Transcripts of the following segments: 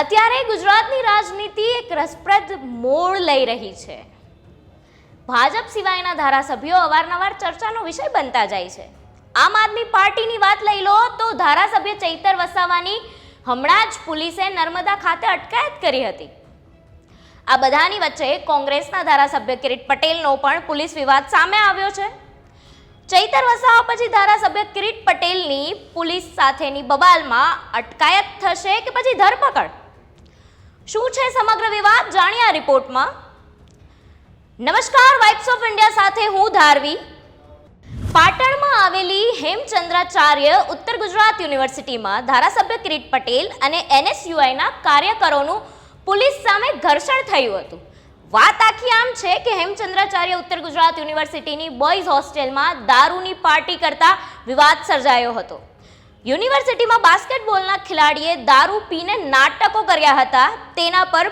અત્યારે ગુજરાતની રાજનીતિ એક રસપ્રદ મોડ લઈ રહી છે. ભાજપ સિવાયના ધારાસભ્યો અવારનવાર ચર્ચાનો વિષય બનતા જાય છે. આમ આદમી પાર્ટીની વાત લઈ લો તો ધારાસભ્ય ચૈતર વસાવાની હમણાં જ પોલીસે નર્મદા ખાતે અટકાયત કરી હતી. આ બધાની વચ્ચે કોંગ્રેસના ધારાસભ્ય કિરીટ પટેલનો પણ પોલીસ વિવાદ સામે આવ્યો છે. ચૈતર વસાવા પછી ધારાસભ્ય કિરીટ પટેલની પોલીસ સાથેની બબાલમાં અટકાયત થશે કે પછી ધરપકડ? શું છે સમગ્ર વિવાદ? જાણ્યા રિપોર્ટમાં. નમસ્કાર વાઇબ્સ ઓફ ઇન્ડિયા સાથે હું ધારવી. પાટણમાં આવેલી હેમચંદ્રાચાર્ય ઉત્તર ગુજરાત યુનિવર્સિટીમાં ધારાસભ્ય કિરીટ પટેલ અને એનએસયુઆઈના કાર્યકરોનું પોલીસ સામે ઘર્ષણ થયું હતું. વાત આખી આમ છે કે હેમચંદ્રાચાર્ય ઉત્તર ગુજરાત યુનિવર્સિટીની બોયઝ હોસ્ટેલમાં દારૂની પાર્ટી કરતા વિવાદ સર્જાયો હતો. યુનિવર્સિટીમાં બાસ્કેટબોલના ખેલાડીએ દારૂ પીને નાટકો કર્યા હતા. તેના પર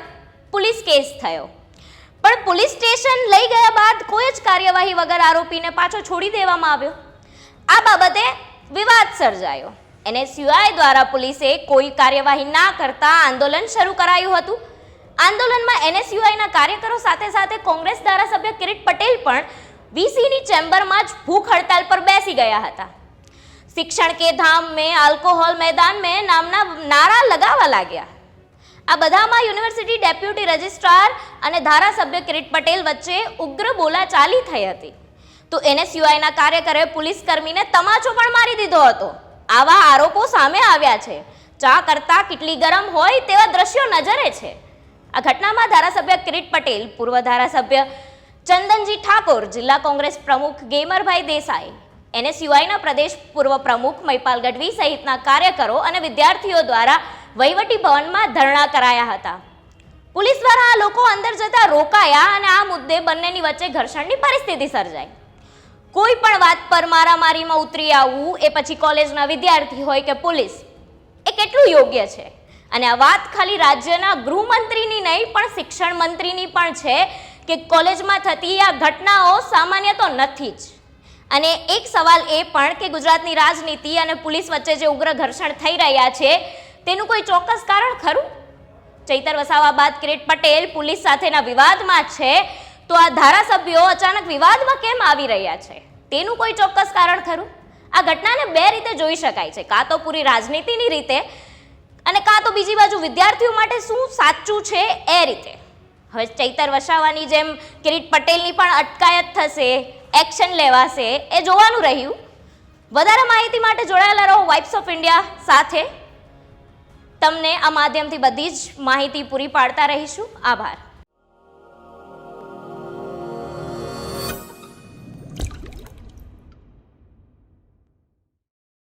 પોલીસ કેસ થયો. પણ પોલીસ સ્ટેશન લઈ ગયા બાદ કોઈ જ કાર્યવાહી વગર આરોપીને પાછો છોડી દેવામાં આવ્યો. આ બાબતે વિવાદ સર્જાયો. એનએસયુઆઈ દ્વારા પોલીસે કોઈ કાર્યવાહી ના કરતા આંદોલન શરૂ કરાયું હતું. આંદોલનમાં એનએસયુઆઈના કાર્યકરો સાથે સાથે કોંગ્રેસ ધારાસભ્ય કિરીટ પટેલ પણ વીસીની ચેમ્બરમાં જ ભૂખ હડતાલ પર બેસી ગયા હતા. શિક્ષણ કે ધામ મેં આલ્કોહોલ मैदान में નામના નારા લગાવવા લાગ્યા આ બધામાં યુનિવર્સિટી ડેપ્યુટી રજિસ્ટ્રાર અને ધારાસભ્ય કિરીટ પટેલ વચ્ચે ઉગ્ર બોલાચાલી થઈ હતી તો એનએસયુઆઈના કાર્યકરે પોલીસ કર્મીને તમાચો પણ મારી દીધો હતો આવા આરોપો સામે આવ્યા છે ચા કરતા કેટલી ગરમ હોય તેવા દ્રશ્યો નજરે છે આ ઘટનામાં ધારાસભ્ય કિરીટ પટેલ પૂર્વ ધારાસભ્ય ચંદનજી ઠાકોર જિલ્લા કોંગ્રેસ પ્રમુખ ગેમરભાઈ દેસાઈ એનએસયુઆઈના પ્રદેશ પૂર્વ પ્રમુખ મૈપાલ ગઢવી સહિતના કાર્યકરો અને વિદ્યાર્થીઓ દ્વારા વહીવટી ભવનમાં ધરણા કરાયા હતા. પોલીસ દ્વારા આ લોકો અંદર જતા રોકાયા અને આ મુદ્દે બંનેની વચ્ચે ઘર્ષણની પરિસ્થિતિ સર્જાઈ. કોઈ પણ વાત પર મારામારીમાં ઉતરી આવવું એ પછી કોલેજના વિદ્યાર્થી હોય કે પોલીસ, એ કેટલું યોગ્ય છે? અને આ વાત ખાલી રાજ્યના ગૃહમંત્રીની નહીં, પણ શિક્ષણ મંત્રીની પણ છે કે કોલેજમાં થતી આ ઘટનાઓ સામાન્ય તો નથી જ. અને એક સવાલ એ પણ કે ગુજરાતની રાજનીતિ અને પોલીસ વચ્ચે જે ઉગ્ર ઘર્ષણ થઈ રહ્યા છે, તેનું કોઈ ચોક્કસ કારણ ખરું? ચૈતર વસાવા બાદ કિરીટ પટેલ પોલીસ સાથેના વિવાદમાં છે, તો આ ધારાસભ્યો અચાનક વિવાદમાં કેમ આવી રહ્યા છે? તેનું કોઈ ચોક્કસ કારણ ખરું? આ ઘટનાને બે રીતે જોઈ શકાય છે, કાં તો પૂરી રાજનીતિની રીતે અને કાં તો બીજી બાજુ વિદ્યાર્થીઓ માટે શું સાચું છે એ રીતે? હવે ચૈતર વસાવાની જેમ કિરીટ પટેલની પણ અટકાયત થશે એક્શન લેવાશે એ જોવાનું રહ્યું. વધારે માહિતી માટે જોડાયેલા રહો વાઇબ્સ ઓફ ઇન્ડિયા સાથે. તમને આ માધ્યમથી બધી જ માહિતી પૂરી પાડતા રહીશું. આભાર.